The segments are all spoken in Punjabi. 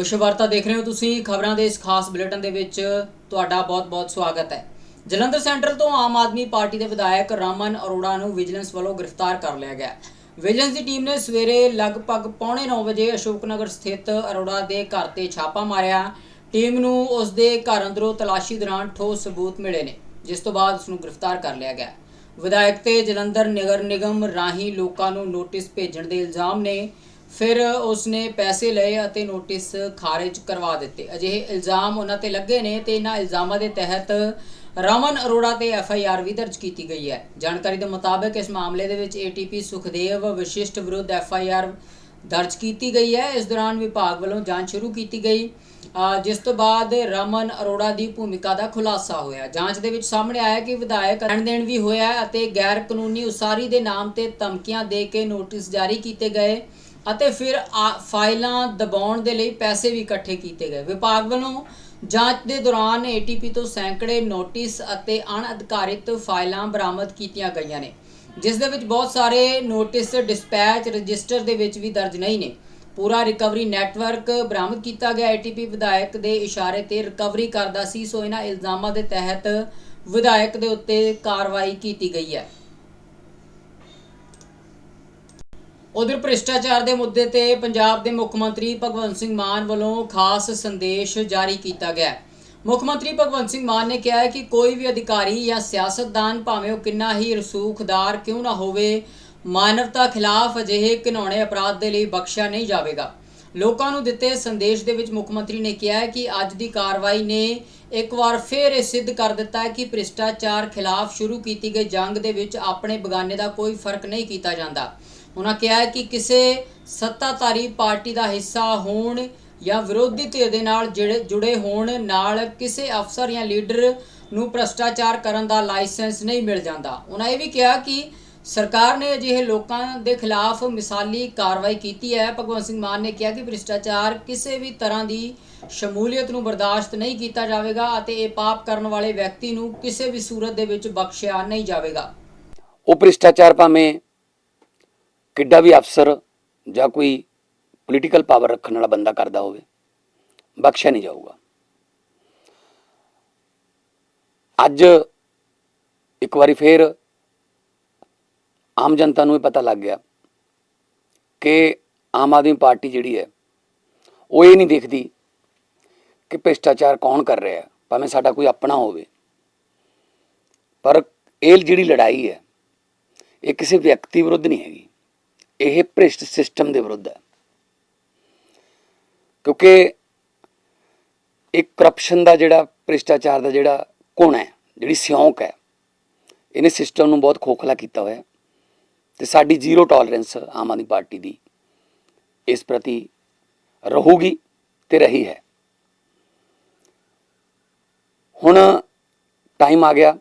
ਵਿਸ਼ਵ ਵਾਰਤਾ ਦੇਖ ਰਹੇ ਹੋ ਤੁਸੀਂ। ਖਬਰਾਂ ਦੇ ਇਸ ਖਾਸ ਬੁਲੇਟਿਨ ਦੇ ਵਿੱਚ ਤੁਹਾਡਾ ਬਹੁਤ-ਬਹੁਤ ਸਵਾਗਤ ਹੈ। ਜਲੰਧਰ ਸੈਂਟਰਲ ਤੋਂ ਆਮ ਆਦਮੀ ਪਾਰਟੀ ਦੇ ਵਿਧਾਇਕ ਰਾਮਨ ਅਰੋੜਾ ਨੂੰ ਵਿਜੀਲੈਂਸ ਵੱਲੋਂ ਗ੍ਰਿਫਤਾਰ ਕਰ ਲਿਆ ਗਿਆ। ਵਿਜੀਲੈਂਸ ਦੀ ਟੀਮ ਨੇ ਸਵੇਰੇ ਲਗਭਗ ਪੌਣੇ 9 ਵਜੇ ਅਸ਼ੋਕਨਗਰ ਸਥਿਤ ਅਰੋੜਾ ਦੇ ਘਰ ਤੇ ਛਾਪਾ ਮਾਰਿਆ। ਟੀਮ ਨੂੰ ਉਸ ਦੇ ਘਰ ਅੰਦਰੋਂ ਤਲਾਸ਼ੀ ਦੌਰਾਨ ਠੋਸ ਸਬੂਤ ਮਿਲੇ ਨੇ, ਜਿਸ ਤੋਂ ਬਾਅਦ ਉਸ ਨੂੰ ਗ੍ਰਿਫਤਾਰ ਕਰ ਲਿਆ ਗਿਆ। ਵਿਧਾਇਕ ਤੇ ਜਲੰਧਰ ਨਗਰ ਨਿਗਮ ਰਾਹੀਂ ਲੋਕਾਂ ਨੂੰ ਨੋਟਿਸ ਭੇਜਣ ਦੇ ਇਲਜ਼ਾਮ ਨੇ ਫਿਰ ਉਸਨੇ ਪੈਸੇ ਲਏ ਅਤੇ ਨੋਟਿਸ ਖਾਰਜ ਕਰਵਾ ਦਿੱਤੇ। ਅਜਿਹੇ ਇਲਜ਼ਾਮ ਉਹਨਾਂ ਤੇ ਲੱਗੇ ਨੇ ਤੇ ਇਹਨਾਂ ਇਲਜ਼ਾਮਾਂ ਦੇ ਤਹਿਤ ਰਮਨ ਅਰੋੜਾ ਤੇ ਐਫ ਆਈ ਆਰ ਵੀ ਦਰਜ ਕੀਤੀ ਗਈ ਹੈ। ਜਾਣਕਾਰੀ ਦੇ ਮੁਤਾਬਕ ਇਸ ਮਾਮਲੇ ਦੇ ਵਿੱਚ ਏਟੀਪੀ ਸੁਖਦੇਵ ਵਿਸ਼ਿਸ਼ਟ ਵਿਰੁੱਧ ਐਫ ਆਈ ਆਰ ਦਰਜ ਕੀਤੀ ਗਈ ਹੈ। ਇਸ ਦੌਰਾਨ ਵਿਭਾਗ ਵੱਲੋਂ ਜਾਂਚ ਸ਼ੁਰੂ ਕੀਤੀ ਗਈ ਜਿਸ ਤੋਂ ਬਾਅਦ ਰਮਨ ਅਰੋੜਾ ਦੀ ਭੂਮਿਕਾ ਦਾ ਖੁਲਾਸਾ ਹੋਇਆ। ਜਾਂਚ ਦੇ ਵਿੱਚ ਸਾਹਮਣੇ ਆਇਆ ਕਿ ਵਿਧਾਇਕ ਲੈਣ ਦੇਣ ਵੀ ਹੋਇਆ ਅਤੇ ਗੈਰ ਕਾਨੂੰਨੀ ਉਸਾਰੀ ਦੇ ਨਾਮ ਤੇ ਧਮਕੀਆਂ ਦੇ ਕੇ ਨੋਟਿਸ ਜਾਰੀ ਕੀਤੇ ਗਏ। ਅਤੇ ਫਿਰ ਆ- ਫਾਈਲਾਂ ਦਬਾਉਣ ਦੇ ਲਈ ਪੈਸੇ ਵੀ ਇਕੱਠੇ ਕੀਤੇ ਗਏ। ਵਿਭਾਗ ਵੱਲੋਂ ਜਾਂਚ ਦੇ ਦੌਰਾਨ ਏਟੀਪੀ ਤੋਂ ਸੈਂਕੜੇ ਨੋਟਿਸ ਅਤੇ ਅਣਅਧਿਕਾਰਿਤ ਫਾਈਲਾਂ ਬਰਾਮਦ ਕੀਤੀਆਂ ਗਈਆਂ ਨੇ, ਜਿਸ ਦੇ ਵਿੱਚ ਬਹੁਤ ਸਾਰੇ ਨੋਟਿਸ ਡਿਸਪੈਚ ਰਜਿਸਟਰ ਦੇ ਵਿੱਚ ਵੀ ਦਰਜ ਨਹੀਂ ਨੇ। ਪੂਰਾ ਰਿਕਵਰੀ ਨੈਟਵਰਕ ਬਰਾਮਦ ਕੀਤਾ ਗਿਆ। ਏਟੀਪੀ ਵਿਧਾਇਕ ਦੇ ਇਸ਼ਾਰੇ ਤੇ ਰਿਕਵਰੀ ਕਰਦਾ ਸੀ, ਸੋ ਇਹਨਾਂ ਇਲਜ਼ਾਮਾਂ ਦੇ ਤਹਿਤ ਵਿਧਾਇਕ ਦੇ ਉੱਤੇ ਕਾਰਵਾਈ ਕੀਤੀ ਗਈ ਹੈ। ਉਧਰ ਭ੍ਰਿਸ਼ਟਾਚਾਰ ਦੇ ਮੁੱਦੇ ਤੇ ਪੰਜਾਬ ਦੇ ਮੁੱਖ ਮੰਤਰੀ ਭਗਵੰਤ ਸਿੰਘ ਮਾਨ ਵੱਲੋਂ ਖਾਸ ਸੰਦੇਸ਼ ਜਾਰੀ ਕੀਤਾ ਗਿਆ ਮੁੱਖ ਮੰਤਰੀ ਭਗਵੰਤ ਸਿੰਘ ਮਾਨ ਨੇ ਕਿਹਾ ਹੈ ਕਿ ਕੋਈ ਵੀ ਅਧਿਕਾਰੀ ਜਾਂ ਸਿਆਸਤਦਾਨ ਭਾਵੇਂ ਉਹ ਕਿੰਨਾ ਹੀ ਰਸੂਖਦਾਰ ਕਿਉਂ ਨਾ ਹੋਵੇ, ਮਾਨਵਤਾ ਖਿਲਾਫ ਅਜਿਹੇ ਘਿਨੌਣੇ ਅਪਰਾਧ ਦੇ ਲਈ ਬਖਸ਼ਿਆ ਨਹੀਂ ਜਾਵੇਗਾ। ਲੋਕਾਂ ਨੂੰ ਦਿੱਤੇ ਸੰਦੇਸ਼ ਦੇ ਵਿੱਚ ਮੁੱਖ ਮੰਤਰੀ ਨੇ ਕਿਹਾ ਹੈ ਕਿ ਅੱਜ ਦੀ ਕਾਰਵਾਈ ਨੇ ਇੱਕ ਵਾਰ ਫਿਰ ਇਹ ਸਿੱਧ ਕਰ ਦਿੱਤਾ ਹੈ ਕਿ ਭ੍ਰਿਸ਼ਟਾਚਾਰ ਖਿਲਾਫ ਸ਼ੁਰੂ ਕੀਤੀ ਗਈ ਜੰਗ ਦੇ ਵਿੱਚ ਆਪਣੇ ਬਗਾਨੇ ਦਾ ਕੋਈ ਫ਼ਰਕ ਨਹੀਂ ਕੀਤਾ ਜਾਂਦਾ। ਉਹਨਾਂ ਕਿਹਾ ਕਿ ਕਿਸੇ ਸੱਤਾਧਾਰੀ ਪਾਰਟੀ ਦਾ ਹਿੱਸਾ ਹੋਣ ਜਾਂ ਵਿਰੋਧੀ ਧਿਰ ਦੇ ਨਾਲ ਜਿਹੜੇ ਜੁੜੇ ਹੋਣ ਨਾਲ ਕਿਸੇ ਅਫਸਰ ਜਾਂ ਲੀਡਰ ਨੂੰ ਭ੍ਰਸ਼ਟਾਚਾਰ ਕਰਨ ਦਾ ਲਾਇਸੈਂਸ ਨਹੀਂ ਮਿਲ ਜਾਂਦਾ। ਉਹਨਾਂ ਇਹ ਵੀ ਕਿਹਾ ਕਿ ਸਰਕਾਰ ਨੇ ਅਜਿਹੇ ਲੋਕਾਂ ਦੇ ਖਿਲਾਫ ਮਿਸਾਲੀ ਕਾਰਵਾਈ ਕੀਤੀ ਹੈ। ਭਗਵੰਤ ਸਿੰਘ ਮਾਨ ਨੇ ਕਿਹਾ ਕਿ ਭ੍ਰਿਸ਼ਟਾਚਾਰ ਕਿਸੇ ਵੀ ਤਰ੍ਹਾਂ ਦੀ ਸ਼ਮੂਲੀਅਤ ਨੂੰ ਬਰਦਾਸ਼ਤ ਨਹੀਂ ਕੀਤਾ ਜਾਵੇਗਾ ਅਤੇ ਇਹ ਪਾਪ ਕਰਨ ਵਾਲੇ ਵਿਅਕਤੀ ਨੂੰ ਕਿਸੇ ਵੀ ਸੂਰਤ ਦੇ ਵਿੱਚ ਬਖਸ਼ਿਆ ਨਹੀਂ ਜਾਵੇਗਾ। ਉਹ ਭ੍ਰਿਸ਼ਟਾਚਾਰ ਭਾਵੇਂ ਕਿੱਡਾ ਵੀ ਅਫਸਰ ਜਾਂ ਕੋਈ ਪੋਲੀਟੀਕਲ ਪਾਵਰ ਰੱਖਣ ਵਾਲਾ ਬੰਦਾ ਕਰਦਾ ਹੋਵੇ, ਬਖਸ਼ਿਆ ਨਹੀਂ ਜਾਊਗਾ। ਅੱਜ ਇੱਕ ਵਾਰੀ ਫੇਰ ਆਮ ਜਨਤਾ ਨੂੰ ਇਹ ਪਤਾ ਲੱਗ ਗਿਆ ਕਿ ਆਮ ਆਦਮੀ ਪਾਰਟੀ ਜਿਹੜੀ ਹੈ, ਉਹ ਇਹ ਨਹੀਂ ਦੇਖਦੀ ਕਿ ਭ੍ਰਿਸ਼ਟਾਚਾਰ ਕੌਣ ਕਰ ਰਿਹਾ ਹੈ, ਭਾਵੇਂ ਸਾਡਾ ਕੋਈ ਆਪਣਾ ਹੋਵੇ। ਪਰ ਇਹ ਜਿਹੜੀ ਲੜਾਈ ਹੈ, ਇਹ ਕਿਸੇ ਵਿਅਕਤੀ ਵਿਰੁੱਧ ਨਹੀਂ ਹੈਗੀ। ਇਹ ਭ੍ਰਿਸ਼ਟ ਸਿਸਟਮ ਦੇ ਵਿਰੁੱਧ ਹੈ। ਕਿਉਂਕਿ ਇੱਕ ਕਰਪਸ਼ਨ ਦਾ ਜਿਹੜਾ ਭ੍ਰਿਸ਼ਟਾਚਾਰ ਦਾ ਜਿਹੜਾ ਕੋਣ ਹੈ, ਜਿਹੜੀ ਸਿਉਂਕ ਹੈ, ਇਹਨੇ ਸਿਸਟਮ ਨੂੰ ਬਹੁਤ ਖੋਖਲਾ ਕੀਤਾ ਹੋਇਆ ਹੈ ਤੇ ਸਾਡੀ zero tolerance Aam Aadmi Party ਦੀ ਇਸ ਪ੍ਰਤੀ ਰਹੂਗੀ ਤੇ ਰਹੀ ਹੈ। ਹੁਣ ਟਾਈਮ ਆ ਗਿਆ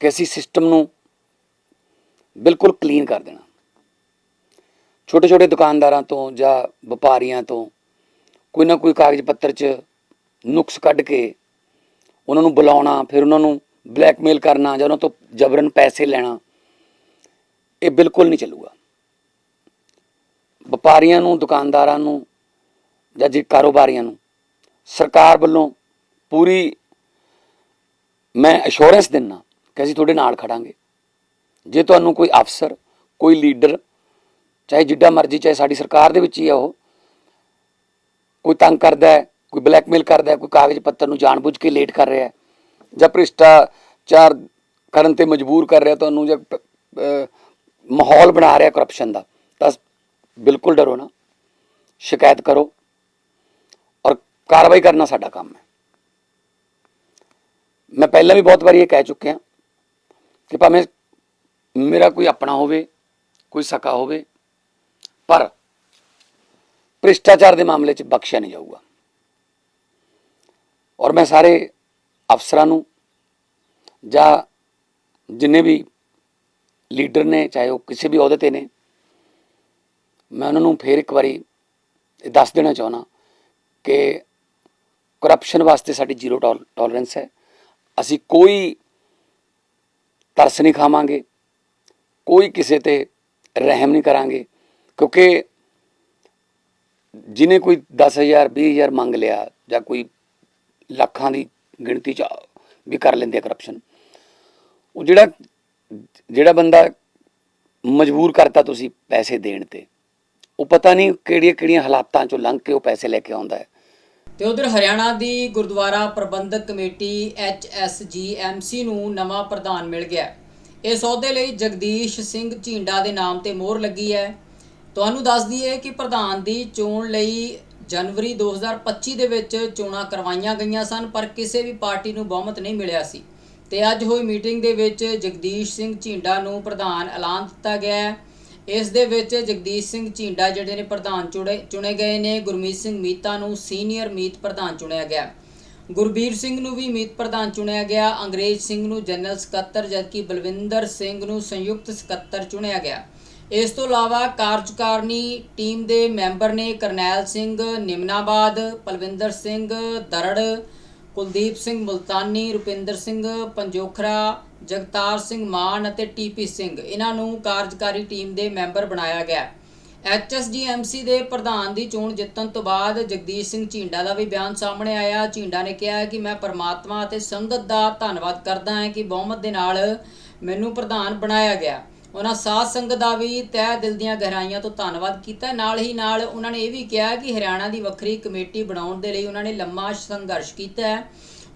ਕਿ ਅਸੀਂ ਸਿਸਟਮ ਨੂੰ ਬਿਲਕੁਲ ਕਲੀਨ ਕਰ ਦੇਣਾ। ਛੋਟੇ ਛੋਟੇ ਦੁਕਾਨਦਾਰਾਂ ਤੋਂ ਜਾਂ ਵਪਾਰੀਆਂ ਤੋਂ ਕੋਈ ਨਾ ਕੋਈ ਕਾਗਜ਼ ਪੱਤਰ 'ਚ ਨੁਕਸ ਕੱਢ ਕੇ ਉਹਨਾਂ ਨੂੰ ਬੁਲਾਉਣਾ, ਫਿਰ ਉਹਨਾਂ ਨੂੰ ਬਲੈਕਮੇਲ ਕਰਨਾ ਜਾਂ ਉਹਨਾਂ ਤੋਂ ਜਬਰਨ ਪੈਸੇ ਲੈਣਾ, ਇਹ ਬਿਲਕੁਲ ਨਹੀਂ ਚੱਲੂਗਾ। ਵਪਾਰੀਆਂ ਨੂੰ, ਦੁਕਾਨਦਾਰਾਂ ਨੂੰ ਜਾਂ ਜੇ ਕਾਰੋਬਾਰੀਆਂ ਨੂੰ ਸਰਕਾਰ ਵੱਲੋਂ ਪੂਰੀ ਮੈਂ ਅਸ਼ੋਰੈਂਸ ਦਿੰਨਾ ਕਿ ਅਸੀਂ ਤੁਹਾਡੇ ਨਾਲ ਖੜਾਂਗੇ। ਜੇ ਤੁਹਾਨੂੰ ਕੋਈ ਅਫਸਰ, ਕੋਈ ਲੀਡਰ ਚਾਹੇ ਜਿੱਡਾ ਮਰਜ਼ੀ, ਚਾਹੇ ਸਾਡੀ ਸਰਕਾਰ ਦੇ ਵਿੱਚ ਹੀ ਆ ਉਹ। ਕੋਈ ਤੰਗ ਕਰਦਾ ਹੈ, ਕੋਈ ਬਲੈਕਮੇਲ ਕਰਦਾ ਹੈ, ਕੋਈ ਕਾਗਜ਼ ਪੱਤਰ ਨੂੰ ਜਾਣਬੁੱਝ ਕੇ ਲੇਟ ਕਰ ਰਿਹਾ ਹੈ, ਜਾਂ ਭ੍ਰਿਸ਼ਟਾਚਾਰ ਕਰਨ ਤੇ ਮਜਬੂਰ ਕਰ ਰਿਹਾ ਤੁਹਾਨੂੰ, ਜਾਂ ਮਾਹੌਲ ਬਣਾ ਰਿਹਾ ਕਰਪਸ਼ਨ ਦਾ, ਤਾਂ ਬਿਲਕੁਲ ਡਰੋ ਨਾ। ਸ਼ਿਕਾਇਤ ਕਰੋ ਔਰ ਕਾਰਵਾਈ ਕਰਨਾ ਸਾਡਾ ਕੰਮ ਹੈ। ਮੈਂ ਪਹਿਲਾਂ ਵੀ ਬਹੁਤ ਵਾਰੀ ਇਹ ਕਹਿ ਚੁੱਕਿਆ ਕਿ ਭਾਵੇਂ ਮੇਰਾ ਕੋਈ ਆਪਣਾ ਹੋਵੇ, ਕੋਈ ਸਕਾ ਹੋਵੇ ਪਰ ਭ੍ਰਿਸ਼ਟਾਚਾਰ ਦੇ ਮਾਮਲੇ 'ਚ ਬਖਸ਼ਿਆ ਨਹੀਂ ਜਾਊਗਾ। ਔਰ ਮੈਂ ਸਾਰੇ ਅਫਸਰਾਂ ਨੂੰ ਜਾਂ ਜਿੰਨੇ ਵੀ ਲੀਡਰ ਨੇ, ਚਾਹੇ ਉਹ ਕਿਸੇ ਵੀ ਅਹੁਦੇ ਤੇ ਨੇ, ਮੈਂ ਉਹਨਾਂ ਨੂੰ ਫੇਰ ਇੱਕ ਵਾਰੀ ਇਹ ਦੱਸ ਦੇਣਾ ਚਾਹੁੰਦਾ ਕਿ ਕਰਪਸ਼ਨ ਵਾਸਤੇ ਸਾਡੀ ਜ਼ੀਰੋ ਟੋਲਰੈਂਸ ਹੈ। ਅਸੀਂ ਕੋਈ ਤਰਸ ਨਹੀਂ ਖਾਵਾਂਗੇ, ਕੋਈ ਕਿਸੇ ਤੇ ਰਹਿਮ ਨਹੀਂ ਕਰਾਂਗੇ। ਕਿਉਂਕਿ ਜਿਨੇ ਕੋਈ 10000 20000 ਮੰਗ ਲਿਆ ਜਾਂ ਕੋਈ ਲੱਖਾਂ ਦੀ ਗਿਣਤੀ ਚ ਵੀ ਕਰ ਲੈਂਦੇ ਆ ਕਰਪਸ਼ਨ ਉਹ ਜਿਹੜਾ ਜਿਹੜਾ ਬੰਦਾ ਮਜਬੂਰ ਕਰਤਾ ਤੁਸੀਂ ਪੈਸੇ ਦੇਣ ਤੇ, ਉਹ ਪਤਾ ਨਹੀਂ ਕਿਹੜੀਆਂ ਕਿਹੜੀਆਂ ਹਾਲਾਤਾਂ ਚੋਂ ਲੰਘ ਕੇ ਉਹ ਪੈਸੇ ਲੈ ਕੇ ਆਉਂਦਾ ਹੈ। ਤੇ ਉਧਰ ਹਰਿਆਣਾ ਦੀ ਗੁਰਦੁਆਰਾ ਪ੍ਰਬੰਧਕ ਕਮੇਟੀ HSGMC ਨੂੰ ਨਵਾਂ ਪ੍ਰਧਾਨ ਮਿਲ ਗਿਆ। ਇਸ ਅਹੁਦੇ ਲਈ ਜਗਦੀਸ਼ ਸਿੰਘ ਝੀਂਡਾ ਦੇ ਨਾਮ ਤੇ ਮੋਹਰ ਲੱਗੀ ਹੈ। ਤੁਹਾਨੂੰ ਦੱਸ ਦਈਏ ਕਿ ਪ੍ਰਧਾਨ ਦੀ ਚੋਣ ਲਈ ਜਨਵਰੀ 2025 ਦੇ ਵਿੱਚ ਚੋਣਾਂ ਕਰਵਾਈਆਂ ਗਈਆਂ ਸਨ, ਪਰ ਕਿਸੇ ਵੀ ਪਾਰਟੀ ਨੂੰ ਬਹੁਮਤ ਨਹੀਂ ਮਿਲਿਆ ਸੀ। ਤੇ ਅੱਜ ਹੋਈ ਮੀਟਿੰਗ ਦੇ ਵਿੱਚ ਜਗਦੀਸ਼ ਸਿੰਘ ਝੀਂਡਾ ਨੂੰ ਪ੍ਰਧਾਨ ਐਲਾਨ ਦਿੱਤਾ ਗਿਆ ਹੈ। ਇਸ ਦੇ ਵਿੱਚ ਜਗਦੀਸ਼ ਸਿੰਘ ਝੀਂਡਾ ਜਿਹੜੇ ਨੇ ਪ੍ਰਧਾਨ ਚੁਣੇ ਚੁਣੇ ਗਏ ਨੇ, ਗੁਰਮੀਤ ਸਿੰਘ ਮੀਤਾ ਨੂੰ ਸੀਨੀਅਰ ਮੀਤ ਪ੍ਰਧਾਨ ਚੁਣਿਆ ਗਿਆ। ਗੁਰਬੀਰ ਸਿੰਘ ਨੂੰ ਵੀ ਮੀਤ ਪ੍ਰਧਾਨ ਚੁਣਿਆ ਗਿਆ। ਅੰਗਰੇਜ਼ ਸਿੰਘ ਨੂੰ ਜਨਰਲ ਸਕੱਤਰ, ਜਦਕਿ ਬਲਵਿੰਦਰ ਸਿੰਘ ਨੂੰ ਸੰਯੁਕਤ ਸਕੱਤਰ ਚੁਣਿਆ ਗਿਆ। ਇਸ ਤੋਂ ਇਲਾਵਾ ਕਾਰਜਕਾਰਨੀ ਟੀਮ ਦੇ ਮੈਂਬਰ ਨੇ ਕਰਨੈਲ ਸਿੰਘ ਨਿਮਨਾਬਾਦ, ਪਲਵਿੰਦਰ ਸਿੰਘ ਦਰੜ, ਕੁਲਦੀਪ ਸਿੰਘ ਮੁਲਤਾਨੀ, ਰੁਪਿੰਦਰ ਸਿੰਘ ਪੰਜੋਖਰਾ, ਜਗਤਾਰ ਸਿੰਘ ਮਾਨ ਅਤੇ ਟੀਪੀ ਸਿੰਘ। ਇਹਨਾਂ ਨੂੰ ਕਾਰਜਕਾਰੀ ਟੀਮ ਦੇ ਮੈਂਬਰ ਬਣਾਇਆ ਗਿਆ। ਐਚਐਸਡੀਐਮਸੀ ਦੇ ਪ੍ਰਧਾਨ ਦੀ ਚੋਣ ਜਿੱਤਣ ਤੋਂ ਬਾਅਦ ਜਗਦੀਸ਼ ਸਿੰਘ ਝੀਂਡਾ ਦਾ ਵੀ ਬਿਆਨ ਸਾਹਮਣੇ ਆਇਆ। ਝੀਂਡਾ ਨੇ ਕਿਹਾ ਕਿ ਮੈਂ ਪਰਮਾਤਮਾ ਅਤੇ ਸੰਗਤ ਦਾ ਧੰਨਵਾਦ ਕਰਦਾ ਹਾਂ ਕਿ ਬਹੁਮਤ ਦੇ ਨਾਲ ਮੈਨੂੰ ਪ੍ਰਧਾਨ ਬਣਾਇਆ ਗਿਆ। ਉਹਨਾਂ ਸਾਧ ਸੰਗਤ ਦਾ ਵੀ ਤਹਿ ਦਿਲ ਦੀਆਂ ਗਹਿਰਾਈਆਂ ਤੋਂ ਧੰਨਵਾਦ ਕੀਤਾ। ਨਾਲ ਹੀ ਨਾਲ ਉਹਨਾਂ ਨੇ ਇਹ ਵੀ ਕਿਹਾ ਕਿ ਹਰਿਆਣਾ ਦੀ ਵੱਖਰੀ ਕਮੇਟੀ ਬਣਾਉਣ ਦੇ ਲਈ ਉਹਨਾਂ ਨੇ ਲੰਮਾ ਸੰਘਰਸ਼ ਕੀਤਾ ਹੈ।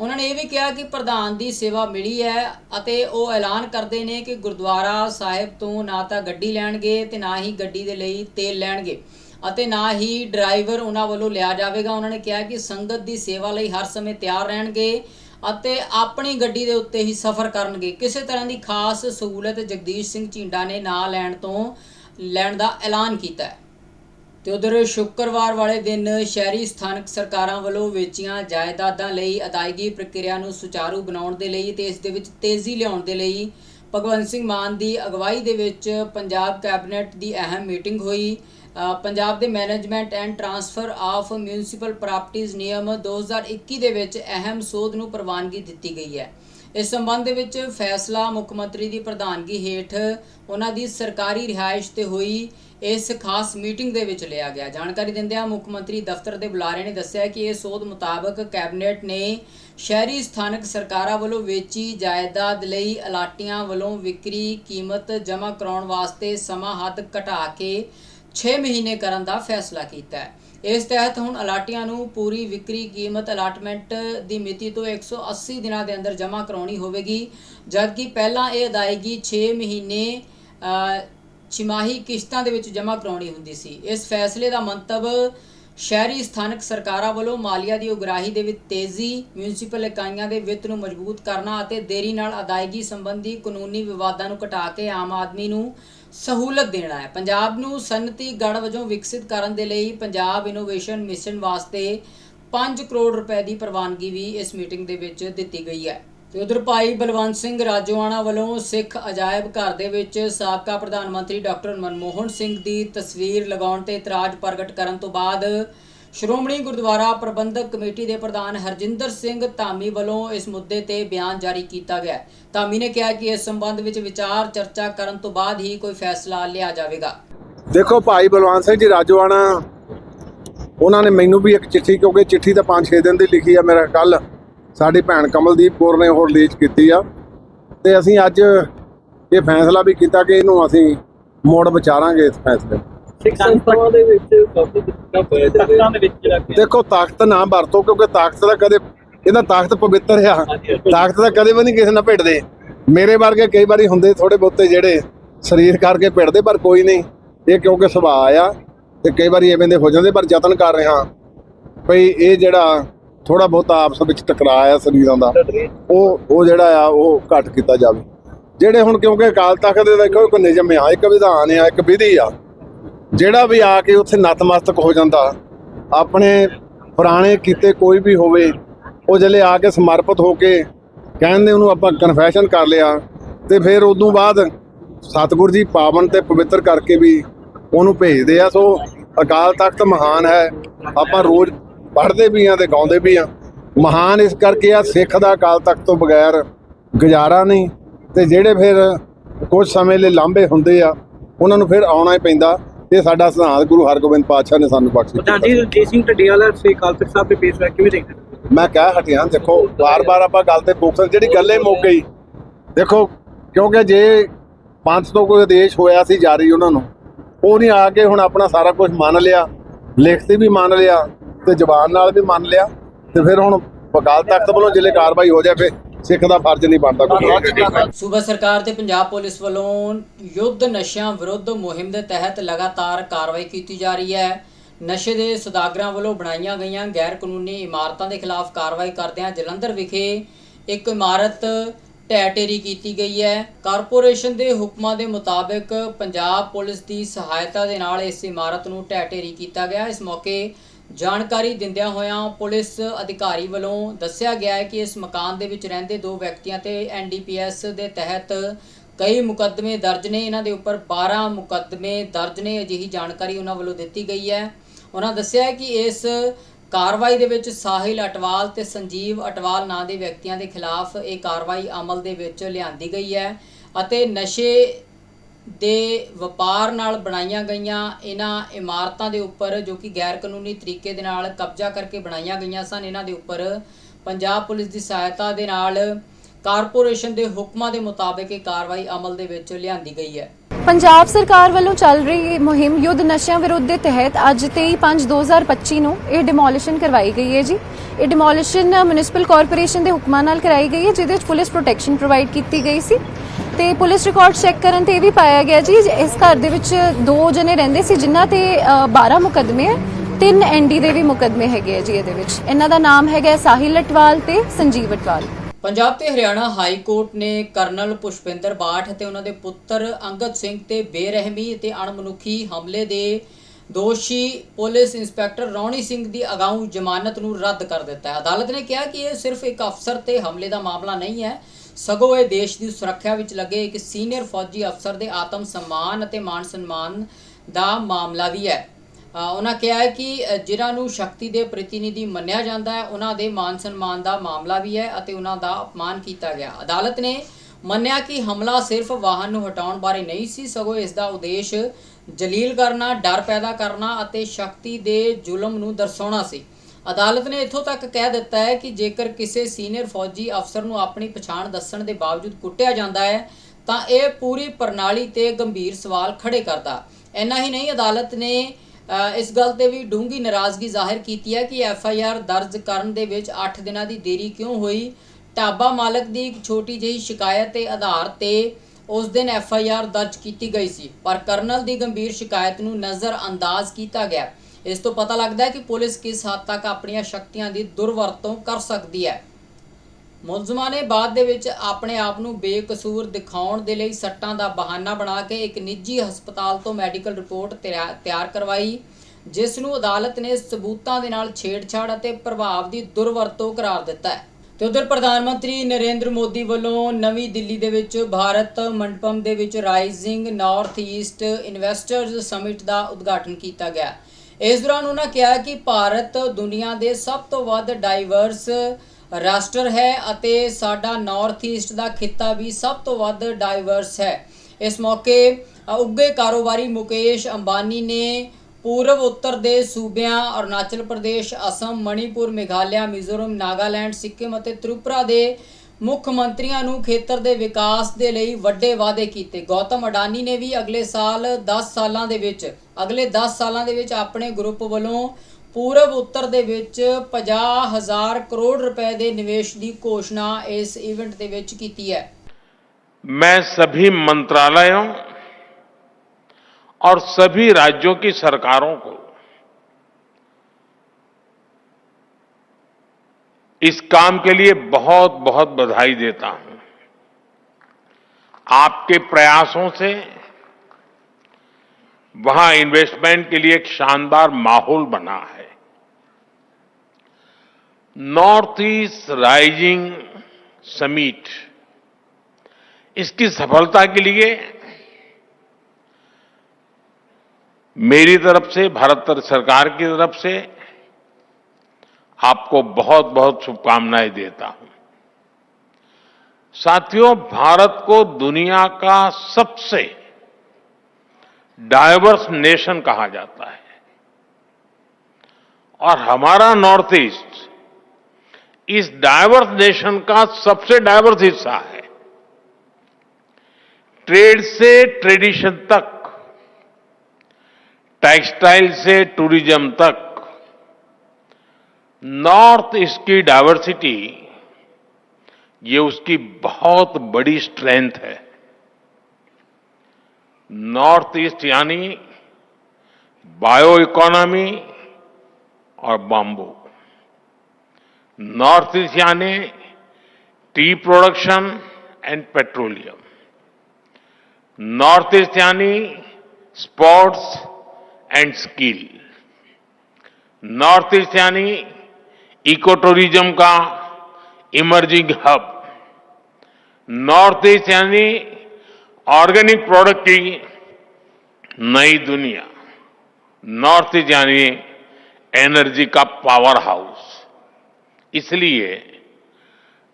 ਉਹਨਾਂ ਨੇ ਇਹ ਵੀ ਕਿਹਾ ਕਿ ਪ੍ਰਧਾਨ ਦੀ ਸੇਵਾ ਮਿਲੀ ਹੈ ਅਤੇ ਉਹ ਐਲਾਨ ਕਰਦੇ ਨੇ ਕਿ ਗੁਰਦੁਆਰਾ ਸਾਹਿਬ ਤੋਂ ਨਾ ਤਾਂ ਗੱਡੀ ਲੈਣਗੇ ਤੇ ਨਾ ਹੀ ਗੱਡੀ ਦੇ ਲਈ ਤੇਲ ਲੈਣਗੇ ਅਤੇ ਨਾ ਹੀ ਡਰਾਈਵਰ ਉਹਨਾਂ ਵੱਲੋਂ ਲਿਆ ਜਾਵੇਗਾ। ਉਹਨਾਂ ਨੇ ਕਿਹਾ ਕਿ ਸੰਗਤ ਦੀ ਸੇਵਾ ਲਈ ਹਰ ਸਮੇਂ ਤਿਆਰ ਰਹਿਣਗੇ। ਅਤੇ ਆਪਣੀ ਗੱਡੀ ਦੇ ਉੱਤੇ ਹੀ ਸਫ਼ਰ ਕਰਨਗੇ। ਕਿਸੇ ਤਰ੍ਹਾਂ ਦੀ ਖਾਸ ਸਹੂਲਤ ਜਗਦੀਸ਼ ਸਿੰਘ ਝੀਂਡਾ ਨੇ ਨਾ ਲੈਣ ਤੋਂ ਲੈਣ ਦਾ ਐਲਾਨ ਕੀਤਾ ਹੈ। ਤੇ ਉਧਰ ਸ਼ੁੱਕਰਵਾਰ ਵਾਲੇ ਦਿਨ ਸ਼ਹਿਰੀ ਸਥਾਨਕ ਸਰਕਾਰਾਂ ਵੱਲੋਂ ਵੇਚੀਆਂ ਜਾਇਦਾਦਾਂ ਲਈ ਅਦਾਇਗੀ ਪ੍ਰਕਿਰਿਆ ਨੂੰ ਸੁਚਾਰੂ ਬਣਾਉਣ ਦੇ ਲਈ ਤੇ ਇਸ ਦੇ ਵਿੱਚ ਤੇਜ਼ੀ ਲਿਆਉਣ ਦੇ ਲਈ ਭਗਵੰਤ ਸਿੰਘ ਮਾਨ ਦੀ ਅਗਵਾਈ ਦੇ ਵਿੱਚ ਪੰਜਾਬ ਕੈਬਨਿਟ ਦੀ ਅਹਿਮ ਮੀਟਿੰਗ ਹੋਈ। ਪੰਜਾਬ ਦੇ management and transfer of municipal ਪ੍ਰਾਪਰਟੀਆਂ ਨਿਯਮ 2021 ਦੇ ਵਿੱਚ ਅਹਿਮ ਸੋਧ ਨੂੰ ਪ੍ਰਵਾਨਗੀ ਦਿੱਤੀ ਗਈ ਹੈ। ਇਸ ਸੰਬੰਧ ਦੇ ਵਿੱਚ ਫੈਸਲਾ ਮੁੱਖ ਮੰਤਰੀ ਦੀ ਪ੍ਰਧਾਨਗੀ ਹੇਠ ਉਹਨਾਂ ਦੀ ਸਰਕਾਰੀ ਰਿਹਾਇਸ਼ ਤੇ ਹੋਈ ਇਸ ਖਾਸ ਮੀਟਿੰਗ ਦੇ ਵਿੱਚ ਲਿਆ ਗਿਆ। ਜਾਣਕਾਰੀ ਦਿੰਦਿਆਂ ਮੁੱਖ ਮੰਤਰੀ ਦਫ਼ਤਰ ਦੇ ਬੁਲਾਰੇ ਨੇ ਦੱਸਿਆ ਕਿ ਇਹ ਸੋਧ ਮੁਤਾਬਕ ਕੈਬਨਿਟ ਨੇ ਸ਼ਹਿਰੀ ਸਥਾਨਕ ਸਰਕਾਰਾਂ ਵੱਲੋਂ ਵੇਚੀ ਜਾਇਦਾਦ ਲਈ ਅਲਾਟੀਆਂ ਵੱਲੋਂ ਵਿਕਰੀ ਕੀਮਤ ਜਮ੍ਹਾਂ ਕਰਾਉਣ ਵਾਸਤੇ ਸਮਾਂ ਹੱਦ ਘਟਾ ਕੇ 6 ਮਹੀਨੇ ਕਰਨ ਦਾ ਫੈਸਲਾ ਕੀਤਾ ਹੈ। ਇਸ ਤਹਿਤ ਹੁਣ ਅਲਾਟੀਆਂ ਨੂੰ ਪੂਰੀ ਵਿਕਰੀ ਕੀਮਤ ਅਲਾਟਮੈਂਟ ਦੀ ਮਿਤੀ ਤੋਂ 180 ਦਿਨਾਂ ਦੇ ਅੰਦਰ ਜਮ੍ਹਾਂ ਕਰਾਉਣੀ ਹੋਵੇਗੀ, ਜਦਕਿ ਪਹਿਲਾਂ ਇਹ ਅਦਾਇਗੀ 6 ਮਹੀਨੇ ਛਿਮਾਹੀ ਕਿਸ਼ਤਾਂ ਦੇ ਵਿੱਚ ਜਮ੍ਹਾਂ ਕਰਾਉਣੀ ਹੁੰਦੀ ਸੀ। ਇਸ ਫੈਸਲੇ ਦਾ ਮੰਤਵ ਸ਼ਹਿਰੀ ਸਥਾਨਕ ਸਰਕਾਰਾਂ ਵੱਲੋਂ ਮਾਲੀਆ ਦੀ ਉਗਰਾਹੀ ਦੇ ਵਿੱਚ ਤੇਜ਼ੀ ਮਿਊਨਿਸਪਲ ਇਕਾਈਆਂ ਦੇ ਵਿੱਤ ਨੂੰ ਮਜ਼ਬੂਤ ਕਰਨਾ ਅਤੇ ਦੇਰੀ ਨਾਲ ਅਦਾਇਗੀ ਸੰਬੰਧੀ ਕਾਨੂੰਨੀ ਵਿਵਾਦਾਂ ਨੂੰ ਘਟਾ ਕੇ ਆਮ ਆਦਮੀ ਨੂੰ ਸਹੂਲਤ ਦੇਣਾ ਹੈ। ਪੰਜਾਬ ਨੂੰ ਸਨਅਤੀ ਗੜ ਵਜੋਂ ਵਿਕਸਿਤ ਕਰਨ ਦੇ ਲਈ ਪੰਜਾਬ ਇਨੋਵੇਸ਼ਨ ਮਿਸ਼ਨ ਵਾਸਤੇ 5 ਕਰੋੜ ਰੁਪਏ ਦੀ ਪ੍ਰਵਾਨਗੀ ਵੀ ਇਸ ਮੀਟਿੰਗ ਦੇ ਵਿੱਚ ਦਿੱਤੀ ਗਈ ਹੈ। ਤੇ ਉਧਰ ਭਾਈ ਬਲਵੰਤ ਸਿੰਘ ਰਾਜੋਆਣਾ ਵੱਲੋਂ ਸਿੱਖ ਅਜਾਇਬ ਘਰ ਦੇ ਵਿੱਚ ਸਾਬਕਾ ਪ੍ਰਧਾਨ ਮੰਤਰੀ ਡਾਕਟਰ ਮਨਮੋਹਨ ਸਿੰਘ ਦੀ ਤਸਵੀਰ ਲਗਾਉਣ ਤੇ ਇਤਰਾਜ਼ ਪ੍ਰਗਟ ਕਰਨ ਤੋਂ ਬਾਅਦ ਸ਼੍ਰੋਮਣੀ ਗੁਰਦੁਆਰਾ ਪ੍ਰਬੰਧਕ ਕਮੇਟੀ ਦੇ ਪ੍ਰਧਾਨ ਹਰਜਿੰਦਰ ਸਿੰਘ ਧਾਮੀ ਵੱਲੋਂ ਇਸ ਮੁੱਦੇ ਤੇ ਬਿਆਨ ਜਾਰੀ ਕੀਤਾ ਗਿਆ। ਧਾਮੀ ਨੇ ਕਿਹਾ ਕਿ ਇਸ ਸੰਬੰਧ ਵਿੱਚ ਵਿਚਾਰ ਚਰਚਾ ਕਰਨ ਤੋਂ ਬਾਅਦ ਹੀ ਕੋਈ ਫੈਸਲਾ ਲਿਆ ਜਾਵੇਗਾ। ਦੇਖੋ ਭਾਈ ਬਲਵੰਤ ਸਿੰਘ ਜੀ ਰਾਜੋਆਣਾ, ਉਹਨਾਂ ਨੇ ਮੈਨੂੰ ਵੀ ਇੱਕ ਚਿੱਠੀ, ਕਿਉਂਕਿ ਚਿੱਠੀ ਤਾਂ 5-6 ਦਿਨ ਦੀ ਲਿਖੀ ਆ ਮੇਰਾ ਕੱਲ ਸਾਡੀ ਭੈਣ ਕਮਲਦੀਪ ਕੌਰ ਨੇ ਉਹ ਰਿਲੀਜ਼ ਕੀਤੀ ਆ। ਤੇ ਅਸੀਂ ਅੱਜ ਇਹ ਫੈਸਲਾ ਵੀ ਕੀਤਾ ਕਿ ਇਹਨੂੰ ਅਸੀਂ ਮੋੜ ਵਿਚਾਰਾਂਗੇ ਇਸ ਫੈਸਲੇ ਨੂੰ। ਸਿੱਖ ਸੰਸਥਾਵਾਂ ਦੇ ਵਿੱਚ ਕਾਫੀ ਦਿੱਕਤਾਂ ਪੈ ਤਖਤਾਂ ਦੇ ਵਿੱਚ ਜਿਹੜਾ ਕਿ ਦੇਖੋ ਤਾਕਤ ਨਾ ਵਰਤੋ ਕਿਉਂਕਿ ਤਾਕਤ ਦਾ ਕਦੇ ਇਹਦਾ ਤਾਕਤ ਪਵਿੱਤਰ ਆ। ਤਾਕਤ ਦਾ ਕਦੇ ਵੀ ਨਹੀਂ ਕਿਸੇ ਨਾਲ ਭਿੜਦੇ। ਮੇਰੇ ਵਰਗੇ ਕਈ ਵਾਰੀ ਹੁੰਦੇ ਥੋੜੇ ਬਹੁਤੇ ਜਿਹੜੇ ਸਰੀਰ ਕਰਕੇ ਭਿੜਦੇ ਪਰ ਕੋਈ ਨਹੀਂ। ਇਹ ਕਿਉਂਕਿ ਸੁਭਾਅ ਆ ਤੇ ਕਈ ਵਾਰੀ ਐਵੇਂ ਦੇ ਹੋ ਜਾਂਦੇ ਪਰ ਯਤਨ ਕਰ ਰਹੇ। ਹਾਂ ਭਈ ਇਹ ਜਿਹੜਾ ਥੋੜਾ ਬਹੁਤਾ ਆਪਸ ਵਿੱਚ ਟਕਰਾਅ ਆ ਸਰੀਰਾਂ ਦਾ। ਉਹ ਉਹ ਜਿਹੜਾ ਆ, ਉਹ ਘੱਟ ਕੀਤਾ ਜਾਵੇ। ਜਿਹੜੇ ਹੁਣ ਕਿਉਂਕਿ ਅਕਾਲ ਤਖਤ ਦੇ ਦੇਖੋ, ਇੱਕ ਨਿਯਮ ਆ, ਇੱਕ ਵਿਧਾਨ ਆ, ਇੱਕ ਵਿਧੀ ਆ। ਜਿਹੜਾ ਵੀ ਆ ਕੇ ਉੱਥੇ ਨਤਮਸਤਕ ਹੋ ਜਾਂਦਾ, ਆਪਣੇ ਪੁਰਾਣੇ ਕੀਤੇ ਕੋਈ ਵੀ ਹੋਵੇ, ਉਹ ਜਲੇ ਆ ਕੇ ਸਮਰਪਿਤ ਹੋ ਕੇ ਕਹਿੰਦੇ ਉਹਨੂੰ ਆਪਾਂ ਕਨਫੈਸ਼ਨ ਕਰ ਲਿਆ, ਤੇ ਫਿਰ ਉਦੋਂ ਬਾਅਦ ਸਤਿਗੁਰੂ ਜੀ ਪਾਵਨ ਤੇ ਪਵਿੱਤਰ ਕਰਕੇ ਵੀ ਉਹਨੂੰ ਭੇਜਦੇ ਆ। ਸੋ ਅਕਾਲ ਤਖਤ ਮਹਾਨ ਹੈ। ਆਪਾਂ ਰੋਜ਼ ਪੜ੍ਹਦੇ ਵੀ ਆ ਤੇ ਗਾਉਂਦੇ ਵੀ ਆ। ਮਹਾਨ ਇਸ ਕਰਕੇ ਆ ਸਿੱਖ ਦਾ ਅਕਾਲ ਤਖਤ ਤੋਂ ਬਗੈਰ ਗੁਜ਼ਾਰਾ ਨਹੀਂ। ਤੇ ਜਿਹੜੇ ਫਿਰ ਕੁਝ ਸਮੇਂ ਲਈ ਲਾਂਭੇ ਹੁੰਦੇ ਆ ਉਹਨਾਂ ਨੂੰ ਫਿਰ ਆਉਣਾ ਹੀ ਪੈਂਦਾ। ਇਹ ਸਾਡਾ ਸਿਧਾਂਤ ਗੁਰੂ ਹਰਗੋਬਿੰਦ ਪਾਤਸ਼ਾਹ ਨੇ ਸਾਨੂੰ ਬਖਸ਼ਿਸ਼ ਪ੍ਰਧਾਨ ਜੀ ਰਣਜੀਤ ਸਿੰਘ ਢੱਡੀਵਾਲ ਸ੍ਰੀ ਅਕਾਲ ਤਖਤ ਸਾਹਿਬ ਦੇ ਪੇਸ਼ ਹੋਇਆ ਕਿਵੇਂ ਦੇਖਦੇ? ਮੈਂ ਕਹਿ ਹਟਿਆ ਦੇਖੋ ਵਾਰ-ਵਾਰ ਆਪਾਂ ਗੱਲ ਤੇ ਫੋਕਸ ਜਿਹੜੀ ਗੱਲ ਹੀ ਮੁੱਕ ਗਈ ਦੇਖੋ ਕਿਉਂਕਿ ਜੇ ਪੰਥ ਤੋਂ ਕੋਈ ਆਦੇਸ਼ ਹੋਇਆ ਸੀ ਜਾਰੀ ਉਹਨਾਂ ਨੂੰ ਉਹ ਨਹੀਂ ਆ ਕੇ ਹੁਣ ਆਪਣਾ ਸਾਰਾ ਕੁਝ ਮੰਨ ਲਿਆ ਲਿਖਤੀ ਵੀ ਮੰਨ ਲਿਆ ਤੇ ਜ਼ਬਾਨ ਨਾਲ ਵੀ ਮੰਨ ਲਿਆ ਤੇ ਫਿਰ ਹੁਣ ਅਕਾਲ ਤਖਤ ਵੱਲੋਂ ਜਿਹੜੇ ਕਾਰਵਾਈ ਹੋ ਜਾਏ ਸਿੱਖ ਦਾ ਫਰਜ਼ ਨਹੀਂ ਬਣਦਾ ਕੋਈ। ਸੂਬਾ ਸਰਕਾਰ ਤੇ ਪੰਜਾਬ ਪੁਲਿਸ ਵੱਲੋਂ ਯੁੱਧ ਨਸ਼ਿਆਂ ਵਿਰੁੱਧ ਮੁਹਿੰਮ ਦੇ ਤਹਿਤ ਲਗਾਤਾਰ ਕਾਰਵਾਈ ਕੀਤੀ ਜਾ ਰਹੀ ਹੈ। ਨਸ਼ੇ ਦੇ ਸੁਦਾਗਰਾਂ ਵੱਲੋਂ ਬਣਾਈਆਂ ਗਈਆਂ ਗੈਰ ਕਾਨੂੰਨੀ ਇਮਾਰਤਾਂ ਦੇ ਖਿਲਾਫ ਕਾਰਵਾਈ ਕਰਦਿਆਂ ਜਲੰਧਰ ਵਿਖੇ ਇੱਕ ਇਮਾਰਤ ਢਹਿ ਕੀਤੀ ਗਈ ਹੈ। ਕਾਰਪੋਰੇਸ਼ਨ ਦੇ ਹੁਕਮਾਂ ਦੇ ਮੁਤਾਬਕ ਪੰਜਾਬ ਪੁਲਿਸ ਦੀ ਸਹਾਇਤਾ ਦੇ ਨਾਲ ਇਸ ਇਮਾਰਤ ਨੂੰ ਢਹਿ ਢੇਰੀ ਕੀਤਾ ਗਿਆ। ਇਸ ਮੌਕੇ ਜਾਣਕਾਰੀ ਦਿੰਦਿਆਂ ਹੋਇਆਂ ਪੁਲਿਸ ਅਧਿਕਾਰੀ ਵੱਲੋਂ ਦੱਸਿਆ ਗਿਆ ਹੈ ਕਿ ਇਸ ਮਕਾਨ ਦੇ ਵਿੱਚ ਰਹਿੰਦੇ ਦੋ ਵਿਅਕਤੀਆਂ ਤੇ ਐਨਡੀਪੀਐਸ ਦੇ ਤਹਿਤ ਕਈ ਮੁਕੱਦਮੇ ਦਰਜ ਨੇ। ਇਹਨਾਂ ਦੇ ਉੱਪਰ 12 ਮੁਕੱਦਮੇ ਦਰਜ ਨੇ। ਅਜਿਹੀ ਜਾਣਕਾਰੀ ਉਹਨਾਂ ਵੱਲੋਂ ਦਿੱਤੀ ਗਈ ਹੈ। ਉਹਨਾਂ ਦੱਸਿਆ ਹੈ ਕਿ ਇਸ ਕਾਰਵਾਈ ਦੇ ਵਿੱਚ ਸਾਹਿਲ ਅਟਵਾਲ ਤੇ ਸੰਜੀਵ ਅਟਵਾਲ ਨਾਂ ਦੇ ਵਿਅਕਤੀਆਂ ਦੇ ਖਿਲਾਫ ਇਹ ਕਾਰਵਾਈ ਅਮਲ ਦੇ ਵਿੱਚ ਲਿਆਂਦੀ ਗਈ ਹੈ ਅਤੇ ਨਸ਼ੇ ਦੇ ਵਪਾਰ ਨਾਲ ਬਣਾਈਆਂ ਗਈਆਂ ਇਹਨਾਂ ਇਮਾਰਤਾਂ ਦੇ ਉੱਪਰ, ਜੋ ਕਿ ਗੈਰ ਕਾਨੂੰਨੀ ਤਰੀਕੇ ਦੇ ਨਾਲ ਕਬਜ਼ਾ ਕਰਕੇ ਬਣਾਈਆਂ ਗਈਆਂ ਸਨ, ਇਹਨਾਂ ਦੇ ਉੱਪਰ ਪੰਜਾਬ ਪੁਲਿਸ ਦੀ ਸਹਾਇਤਾ ਦੇ ਨਾਲ ਕਾਰਪੋਰੇਸ਼ਨ ਦੇ ਹੁਕਮਾਂ ਦੇ ਮੁਤਾਬਕ ਇਹ ਕਾਰਵਾਈ ਅਮਲ ਦੇ ਵਿੱਚ ਲਿਆਂਦੀ ਗਈ ਹੈ। ਪੰਜਾਬ ਸਰਕਾਰ ਵੱਲੋਂ ਚੱਲ ਰਹੀ ਮੁਹਿੰਮ ਯੁੱਧ ਨਸ਼ਿਆਂ ਵਿਰੁੱਧ ਦੇ ਤਹਿਤ ਅੱਜ 23/5/2025 ਨੂੰ ਇਹ ਡਿਮੋਲੀਸ਼ਨ ਕਰਵਾਈ ਗਈ ਹੈ ਜੀ। ਇਹ ਡਿਮੋਲੀਸ਼ਨ ਮਿਊਨਿਸਪਲ ਕਾਰਪੋਰੇਸ਼ਨ ਦੇ ਹੁਕਮਾਂ ਨਾਲ ਕਰਾਈ ਗਈ ਹੈ, ਜਿਹਦੇ ਵਿੱਚ ਪੁਲਿਸ ਪ੍ਰੋਟੈਕਸ਼ਨ ਪ੍ਰੋਵਾਈਡ ਕੀਤੀ ਗਈ ਸੀ। ਤੇ ਪੁਲਿਸ ਰਿਕਾਰਡ ਚੈੱਕ ਕਰਨ ਤੇ ਇਹ ਵੀ ਪਾਇਆ ਗਿਆ ਜੀ, ਇਸ ਘਰ ਦੇ ਵਿੱਚ ਦੋ ਜਣੇ ਰਹਿੰਦੇ ਸੀ, ਜਿਨ੍ਹਾਂ ਤੇ 12 ਮੁਕੱਦਮੇ ਹੈ ਤਿੰਨ ਐਨਡੀ ਦੇ ਵੀ ਮੁਕੱਦਮੇ ਹੈਗੇ ਆ ਜੀ ਇਹਦੇ ਵਿੱਚ। ਇਹਨਾਂ ਦਾ ਨਾਮ ਹੈਗਾ ਸਾਹਿਲ ਅਟਵਾਲ ਤੇ ਸੰਜੀਵ ਅਟਵਾਲ। ਪੰਜਾਬ ਤੇ ਹਰਿਆਣਾ ਹਾਈ ਕੋਰਟ ਨੇ ਕਰਨਲ ਪੁਸ਼ਪਿੰਦਰ ਬਾਠ ਅਤੇ ਉਹਨਾਂ ਦੇ ਪੁੱਤਰ ਅੰਗਦ ਸਿੰਘ ਤੇ ਬੇਰਹਿਮੀ ਅਤੇ ਅਣਮਨੁੱਖੀ ਹਮਲੇ ਦੇ ਦੋਸ਼ੀ ਪੁਲਿਸ ਇੰਸਪੈਕਟਰ ਰੌਣੀ ਸਿੰਘ ਦੀ ਅਗਾਊਂ ਜ਼ਮਾਨਤ ਨੂੰ ਰੱਦ ਕਰ ਦਿੱਤਾ ਹੈ। ਅਦਾਲਤ ਨੇ ਕਿਹਾ ਕਿ ਇਹ ਸਿਰਫ ਇੱਕ ਅਫਸਰ ਤੇ ਹਮਲੇ ਦਾ ਮਾਮਲਾ ਨਹੀਂ ਹੈ ਸਗੋਂ ਇਹ ਦੇਸ਼ ਦੀ ਸੁਰੱਖਿਆ ਵਿੱਚ ਲੱਗੇ ਇੱਕ ਸੀਨੀਅਰ ਫੌਜੀ ਅਫਸਰ ਦੇ ਆਤਮ ਸਨਮਾਨ ਅਤੇ ਮਾਨ ਸਨਮਾਨ ਦਾ ਮਾਮਲਾ ਵੀ ਹੈ। ਉਹਨਾਂ ਕਿਹਾ ਹੈ ਕਿ ਜਿਨ੍ਹਾਂ ਨੂੰ ਸ਼ਕਤੀ ਦੇ ਪ੍ਰਤੀਨਿਧੀ ਮੰਨਿਆ ਜਾਂਦਾ ਹੈ, ਉਹਨਾਂ ਦੇ ਮਾਨ ਸਨਮਾਨ ਦਾ ਮਾਮਲਾ ਵੀ ਹੈ ਅਤੇ ਉਹਨਾਂ ਦਾ ਅਪਮਾਨ ਕੀਤਾ ਗਿਆ। ਅਦਾਲਤ ਨੇ ਮੰਨਿਆ ਕਿ ਹਮਲਾ ਸਿਰਫ ਵਾਹਨ ਨੂੰ ਹਟਾਉਣ ਬਾਰੇ ਨਹੀਂ ਸੀ, ਸਗੋਂ ਇਸ ਦਾ ਉਦੇਸ਼ ਜਲੀਲ ਕਰਨਾ, ਡਰ ਪੈਦਾ ਕਰਨਾ ਅਤੇ ਸ਼ਕਤੀ ਦੇ ਜ਼ੁਲਮ ਨੂੰ ਦਰਸਾਉਣਾ ਸੀ। ਅਦਾਲਤ ਨੇ ਇੱਥੋਂ ਤੱਕ ਕਹਿ ਦਿੱਤਾ ਹੈ ਕਿ ਜੇਕਰ ਕਿਸੇ ਸੀਨੀਅਰ ਫੌਜੀ ਅਫਸਰ ਨੂੰ ਆਪਣੀ ਪਛਾਣ ਦੱਸਣ ਦੇ ਬਾਵਜੂਦ ਕੁੱਟਿਆ ਜਾਂਦਾ ਹੈ, ਤਾਂ ਇਹ ਪੂਰੀ ਪ੍ਰਣਾਲੀ ਤੇ ਗੰਭੀਰ ਸਵਾਲ ਖੜੇ ਕਰਦਾ। ਇੰਨਾ ਹੀ ਨਹੀਂ, ਅਦਾਲਤ ਨੇ ਇਸ ਗੱਲ ਤੇ ਵੀ ਡੂੰਗੀ ਨਾਰਾਜ਼ਗੀ ਜ਼ਾਹਿਰ ਕੀਤੀ ਹੈ ਕਿ ਐਫ ਆਈ ਆਰ ਦਰਜ ਕਰਨ ਦੇ ਵਿੱਚ 8 ਦਿਨਾਂ ਦੀ ਦੇਰੀ ਕਿਉਂ ਹੋਈ? ਢਾਬਾ ਮਾਲਕ ਦੀ ਇੱਕ ਛੋਟੀ ਜਿਹੀ ਸ਼ਿਕਾਇਤ ਦੇ ਆਧਾਰ ਤੇ ਉਸ ਦਿਨ ਐਫ ਆਈ ਆਰ ਦਰਜ ਕੀਤੀ ਗਈ ਸੀ, ਪਰ ਕਰਨਲ ਦੀ ਗੰਭੀਰ ਸ਼ਿਕਾਇਤ ਨੂੰ ਨਜ਼ਰ ਅੰਦਾਜ਼ ਕੀਤਾ ਗਿਆ। ਇਸ ਤੋਂ ਪਤਾ ਲੱਗਦਾ ਹੈ ਕਿ ਪੁਲਿਸ ਕਿਸ ਹੱਦ ਤੱਕ ਆਪਣੀਆਂ ਸ਼ਕਤੀਆਂ ਦੀ ਦੁਰਵਰਤੋਂ ਕਰ ਸਕਦੀ ਹੈ। ਮੁਲਜ਼ਮਾਂ ਨੇ ਬਾਅਦ ਦੇ ਵਿੱਚ ਆਪਣੇ ਆਪ ਨੂੰ ਬੇਕਸੂਰ ਦਿਖਾਉਣ ਦੇ ਲਈ ਸੱਟਾਂ ਦਾ ਬਹਾਨਾ ਬਣਾ ਕੇ ਇੱਕ ਨਿੱਜੀ ਹਸਪਤਾਲ ਤੋਂ ਮੈਡੀਕਲ ਰਿਪੋਰਟ ਤਿਆਰ ਕਰਵਾਈ, ਜਿਸ ਨੂੰ ਅਦਾਲਤ ਨੇ ਸਬੂਤਾਂ ਦੇ ਨਾਲ ਛੇੜਛਾੜ ਅਤੇ ਪ੍ਰਭਾਵ ਦੀ ਦੁਰਵਰਤੋਂ ਕਰਾਰ ਦਿੱਤਾ ਹੈ। ਤੇ ਉਧਰ ਪ੍ਰਧਾਨ ਮੰਤਰੀ ਨਰਿੰਦਰ ਮੋਦੀ ਵੱਲੋਂ ਨਵੀਂ ਦਿੱਲੀ ਦੇ ਵਿੱਚ ਭਾਰਤ ਮੰਡਪਮ ਦੇ ਵਿੱਚ Rising North East Investors Summit ਦਾ ਉਦਘਾਟਨ ਕੀਤਾ ਗਿਆ। ਇਸ ਦੌਰਾਨ ਉਹਨਾਂ ਕਿਹਾ ਕਿ ਭਾਰਤ ਦੁਨੀਆ ਦੇ ਸਭ ਤੋਂ ਵੱਧ ਡਾਈਵਰਸ ਰਾਸ਼ਟਰ ਹੈ ਅਤੇ ਸਾਡਾ ਨਾਰਥ ਈਸਟ ਦਾ ਖਿੱਤਾ ਵੀ ਸਭ ਤੋਂ ਵੱਧ ਡਾਈਵਰਸ ਹੈ। ਇਸ ਮੌਕੇ ਅ, ਉੱਘੇ ਕਾਰੋਬਾਰੀ ਮੁਕੇਸ਼ ਅੰਬਾਨੀ ਨੇ ਪੂਰਬ ਉੱਤਰ ਦੇ ਸੂਬਿਆਂ ਅਰੁਣਾਚਲ ਪ੍ਰਦੇਸ਼ ਅਸਮ ਮਣੀਪੁਰ ਮੇਘਾਲਿਆ ਮਿਜ਼ੋਰਮ ਨਾਗਾਲੈਂਡ ਸਿੱਕਮ ਅਤੇ ਤ੍ਰਿਪੁਰਾ ਦੇ ਮੁੱਖ ਮੰਤਰੀਆਂ ਨੂੰ ਖੇਤਰ ਦੇ ਵਿਕਾਸ ਦੇ ਲਈ ਵੱਡੇ ਵਾਅਦੇ ਕੀਤੇ ਗੌਤਮ ਅਡਾਨੀ ਨੇ ਵੀ ਅਗਲੇ ਸਾਲ 10 ਸਾਲਾਂ ਦੇ ਵਿੱਚ ਅਗਲੇ 10 ਸਾਲਾਂ ਦੇ ਵਿੱਚ ਆਪਣੇ ਗਰੁੱਪ ਵੱਲੋਂ ਪੂਰਬ ਉੱਤਰ ਦੇ ਵਿੱਚ 50000 ਕਰੋੜ ਰੁਪਏ ਦੇ ਨਿਵੇਸ਼ ਦੀ ਘੋਸ਼ਣਾ ਇਸ ਇਵੈਂਟ ਦੇ ਵਿੱਚ ਕੀਤੀ ਹੈ मैं सभी मंत्रालयों और सभी राज्यों की सरकारों को इस काम के लिए बहुत बहुत बधाई देता हूँ। आपके प्रयासों से वहाँ इन्वेस्टमेंट के लिए एक शानदार माहौल बना है। नॉर्थ ईस्ट राइजिंग समिट इसकी सफलता के लिए मेरी तरफ़ से, भारत सरकार की तरफ़ से आपको बहुत बहुत शुभकामनाएँ देता हूँ। साथियों, भारत को दुनिया का सबसे डाइवर्स नेशन कहा जाता है। और हमारा नॉर्थ ईस्ट इस डाइवर्स नेशन का सबसे डाइवर्स हिस्सा है। ट्रेड से ट्रेडिशन तक टेक्सटाइल से टूरिज़्म तक नॉर्थ ईस्ट की डाइवर्सिटी, ये उसकी बहुत बड़ी स्ट्रेंथ है। नॉर्थ ईस्ट यानी बायो इकोनॉमी और बाम्बू नॉर्थ ईस्ट यानी tea production and petroleum. North east यानी sports and skill. North east यानी इको टूरिज़्म का इमर्जिंग हब नॉर्थ ईस्ट यानी ऑर्गेनिक प्रोडक्ट की नई दुनिया. नॉर्थ ईस्ट यानी एनर्जी का पावर हाउस इसलिए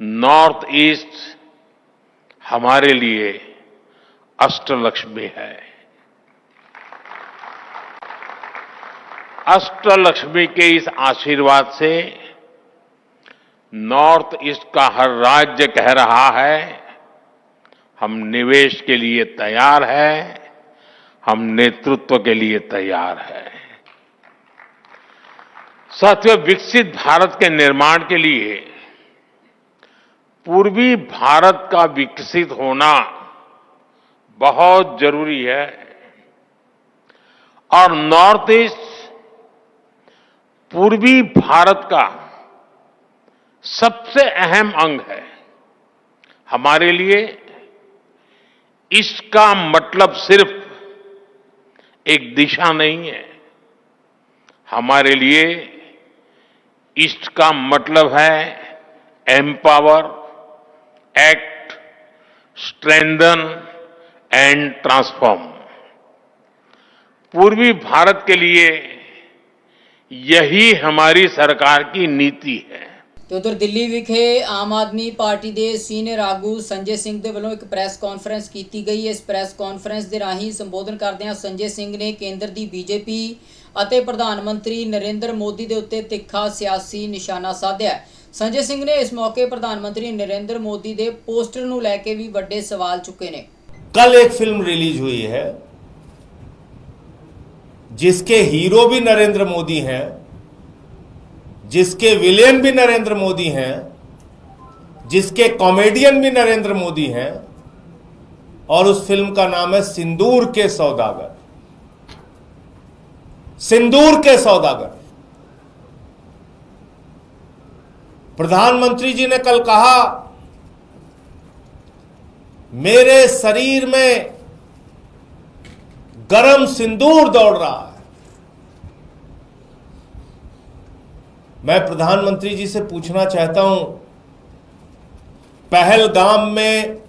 नॉर्थ ईस्ट हमारे लिए अष्टलक्ष्मी है. अष्टलक्ष्मी के इस आशीर्वाद से नॉर्थ ईस्ट का हर राज्य कह रहा है, हम निवेश के लिए तैयार है, हम नेतृत्व के लिए तैयार है। साथियों, विकसित भारत के निर्माण के लिए पूर्वी भारत का विकसित होना बहुत ज़रूरी है और नॉर्थ ईस्ट पूर्वी भारत का सबसे अहम अंग है। हमारे लिए इसका मतलब सिर्फ़ एक दिशा नहीं है। हमारे लिए ईस्ट का मतलब है empower, act, strengthen and transform. पूर्वी भारत के लिए यही हमारी सरकार की नीति है। ਤੇ ਉਧਰ ਦਿੱਲੀ ਵਿਖੇ ਆਮ ਆਦਮੀ ਪਾਰਟੀ ਦੇ ਸੀਨੀਅਰ ਆਗੂ ਸੰਜੇ ਸਿੰਘ ਦੇ ਵੱਲੋਂ ਇੱਕ ਪ੍ਰੈਸ ਕਾਨਫਰੰਸ ਕੀਤੀ ਗਈ ਇਸ ਪ੍ਰੈਸ ਕਾਨਫਰੰਸ ਦੇ ਰਾਹੀਂ ਸੰਬੋਧਨ ਕਰਦਿਆਂ ਸੰਜੇ ਸਿੰਘ ਨੇ ਕੇਂਦਰ ਦੀ ਬੀਜੇਪੀ ਅਤੇ ਪ੍ਰਧਾਨ ਮੰਤਰੀ ਨਰਿੰਦਰ ਮੋਦੀ ਦੇ ਉੱਤੇ ਤਿੱਖਾ ਸਿਆਸੀ ਨਿਸ਼ਾਨਾ ਸਾਧਿਆ ਸੰਜੇ ਸਿੰਘ ਨੇ ਇਸ ਮੌਕੇ ਪ੍ਰਧਾਨ ਮੰਤਰੀ ਨਰਿੰਦਰ ਮੋਦੀ ਦੇ ਪੋਸਟਰ ਨੂੰ ਲੈ ਕੇ ਵੀ ਵੱਡੇ ਸਵਾਲ ਚੁੱਕੇ ਨੇ कल एक फिल्म रिलीज हुई है जिसके हीरो भी नरेंद्र मोदी हैं जिसके विलेन भी नरेंद्र मोदी हैं, जिसके कॉमेडियन भी नरेंद्र मोदी हैं, और उस फ़िल्म का नाम है सिंदूर के सौदागर। सिंदूर के सौदागर। प्रधानमंत्री जी ने कल कहा, मेरे शरीर में गरम सिंदूर दौड़ रहा है। मैं प्रधानमंत्री जी से पूछना चाहता हूँ, पहलगाम में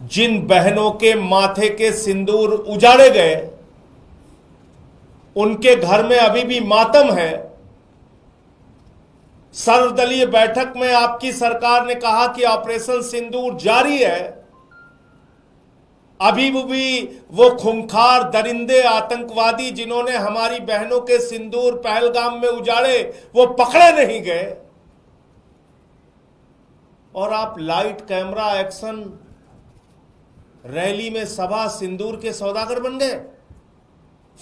जिन बहनों के माथे के सिंदूर उजाड़े गए, उनके घर में अभी भी मातम है। सर्वदलीय बैठक में आपकी सरकार ने कहा कि ऑपरेशन सिंदूर जारी है। अभी भी वो खुंखार, दरिंदे, आतंकवादी जिन्होंने हमारी बहनों के सिंदूर पहलगाम में उजाड़े, वो पकड़े नहीं गए। और आप लाइट कैमरा एक्शन रैली में सभा सिंदूर के सौदागर बन गए।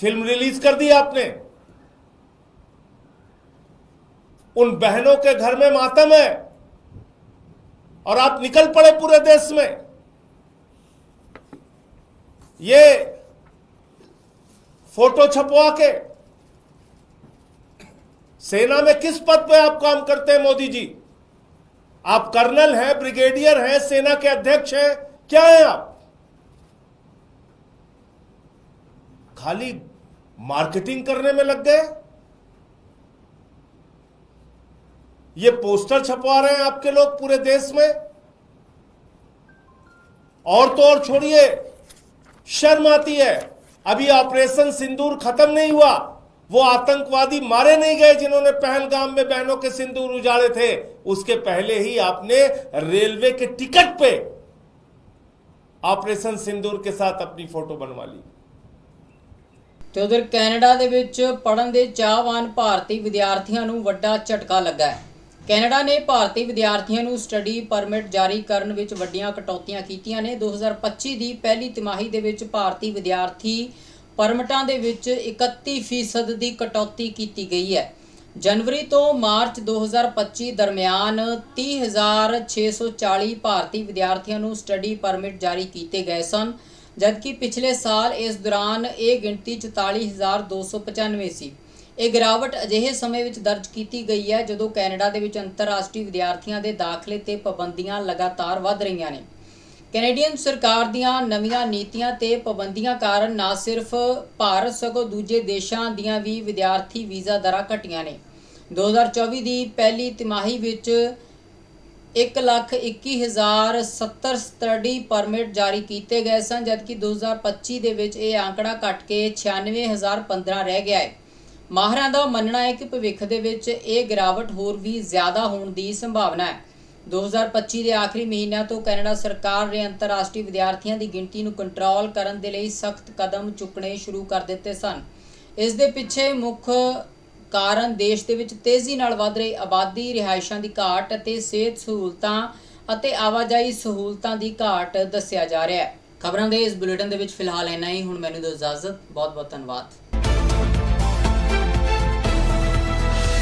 फ़िल्म रिलीज़ कर दी आपने। उन बहनों के घर में मातम है। और आप निकल पड़े पूरे देश में। ये फ़ोटो छपवा के सेना में किस पद पे आप काम करते हैं मोदी जी? आप कर्नल हैं, ब्रिगेडियर हैं, सेना के अध्यक्ष हैं, क्या हैं आप? खाली मार्केटिंग करने में लग गए? ये पोस्टर छपवा रहे हैं आपके लोग पूरे देश में? और तो और छोड़िए। शर्म आती है अभी ऑपरेशन सिंदूर खत्म नहीं हुआ वो आतंकवादी मारे नहीं गए जिन्होंने पहलगाम में बहनों के सिंदूर उजाड़े थे उसके पहले ही आपने रेलवे के टिकट पे ऑपरेशन सिंदूर के साथ अपनी फोटो बनवा ली ਤੇ ਉਧਰ ਕੈਨੇਡਾ ਦੇ ਵਿੱਚ ਪੜਨ ਦੇ ਚਾਹਵਾਨ ਭਾਰਤੀ ਵਿਦਿਆਰਥੀਆਂ ਨੂੰ ਵੱਡਾ ਝਟਕਾ ਲੱਗਾ ਹੈ ਕੈਨੇਡਾ ਨੇ ਭਾਰਤੀ ਵਿਦਿਆਰਥੀਆਂ ਨੂੰ ਸਟੱਡੀ ਪਰਮਿਟ ਜਾਰੀ ਕਰਨ ਵਿੱਚ ਵੱਡੀਆਂ ਕਟੌਤੀਆਂ ਕੀਤੀਆਂ ਨੇ। 2025 ਦੀ ਪਹਿਲੀ ਤਿਮਾਹੀ ਦੇ ਵਿੱਚ ਭਾਰਤੀ ਵਿਦਿਆਰਥੀ ਪਰਮਿਟਾਂ ਦੇ ਵਿੱਚ 31% ਦੀ ਕਟੌਤੀ ਕੀਤੀ ਗਈ ਹੈ। ਜਨਵਰੀ ਤੋਂ ਮਾਰਚ 2025 ਦਰਮਿਆਨ 30640 ਭਾਰਤੀ ਵਿਦਿਆਰਥੀਆਂ ਨੂੰ ਸਟੱਡੀ ਪਰਮਿਟ ਜਾਰੀ ਕੀਤੇ ਗਏ ਸਨ, ਜਦਕਿ ਪਿਛਲੇ ਸਾਲ ਇਸ ਦੌਰਾਨ ਇਹ ਗਿਣਤੀ 44295 ਸੀ। ਇਹ ਗਿਰਾਵਟ ਅਜਿਹੇ ਸਮੇਂ ਵਿੱਚ ਦਰਜ ਕੀਤੀ ਗਈ ਹੈ ਜਦੋਂ ਕੈਨੇਡਾ ਦੇ ਵਿੱਚ ਅੰਤਰਰਾਸ਼ਟਰੀ ਵਿਦਿਆਰਥੀਆਂ ਦੇ ਦਾਖਲੇ ਤੇ ਪਾਬੰਦੀਆਂ ਲਗਾਤਾਰ ਵੱਧ ਰਹੀਆਂ ਨੇ। ਕੈਨੇਡੀਅਨ ਸਰਕਾਰ ਦੀਆਂ ਨਵੀਆਂ ਨੀਤੀਆਂ ਤੇ ਪਾਬੰਦੀਆਂ ਕਾਰਨ ਨਾ ਸਿਰਫ ਭਾਰਤ, ਸਗੋਂ ਦੂਜੇ ਦੇਸ਼ਾਂ ਦੀਆਂ ਵੀ ਵਿਦਿਆਰਥੀ ਵੀਜ਼ਾ ਦਰਾਂ ਘਟੀਆਂ ਨੇ। 2024 ਦੀ ਪਹਿਲੀ ਤਿਮਾਹੀ ਵਿੱਚ 121070 ਸਟੱਡੀ ਪਰਮਿਟ ਜਾਰੀ ਕੀਤੇ ਗਏ ਸਨ, ਜਦਕਿ 2025 ਦੇ ਵਿੱਚ ਇਹ ਆંકੜਾ ਘਟ ਕੇ 96015 ਰਹਿ ਗਿਆ ਹੈ। ਮਾਹਰਾਂ ਦਾ ਮੰਨਣਾ ਹੈ ਕਿ ਭਵਿੱਖ ਦੇ ਵਿੱਚ ਇਹ ਗਿਰਾਵਟ ਹੋਰ ਵੀ ਜ਼ਿਆਦਾ ਹੋਣ ਦੀ ਸੰਭਾਵਨਾ ਹੈ। 2025 ਦੇ ਆਖਰੀ ਮਹੀਨਿਆਂ ਤੋਂ ਕੈਨੇਡਾ ਸਰਕਾਰ ਨੇ ਅੰਤਰਰਾਸ਼ਟਰੀ ਵਿਦਿਆਰਥੀਆਂ ਦੀ ਗਿਣਤੀ ਨੂੰ ਕੰਟਰੋਲ ਕਰਨ ਦੇ ਲਈ ਸਖਤ ਕਦਮ ਚੁੱਕਣੇ ਸ਼ੁਰੂ ਕਰ ਦਿੱਤੇ ਸਨ। ਇਸ ਦੇ ਪਿੱਛੇ ਮੁੱਖ ਕਾਰਨ ਦੇਸ਼ ਦੇ ਵਿੱਚ ਤੇਜ਼ੀ ਨਾਲ ਵਧ ਰਹੀ ਆਬਾਦੀ, ਰਿਹਾਇਸ਼ਾਂ ਦੀ ਘਾਟ ਅਤੇ ਸਿਹਤ ਸਹੂਲਤਾਂ ਅਤੇ ਆਵਾਜਾਈ ਸਹੂਲਤਾਂ ਦੀ ਘਾਟ ਦੱਸਿਆ ਜਾ ਰਿਹਾ ਹੈ। ਖਬਰਾਂ ਦੇ ਇਸ ਬੁਲੇਟਿਨ ਦੇ ਵਿੱਚ ਫਿਲਹਾਲ ਇੰਨਾ ਹੀ। ਹੁਣ ਮੈਨੂੰ ਦਿਓ ਇਜਾਜ਼ਤ। ਬਹੁਤ ਬਹੁਤ ਧੰਨਵਾਦ।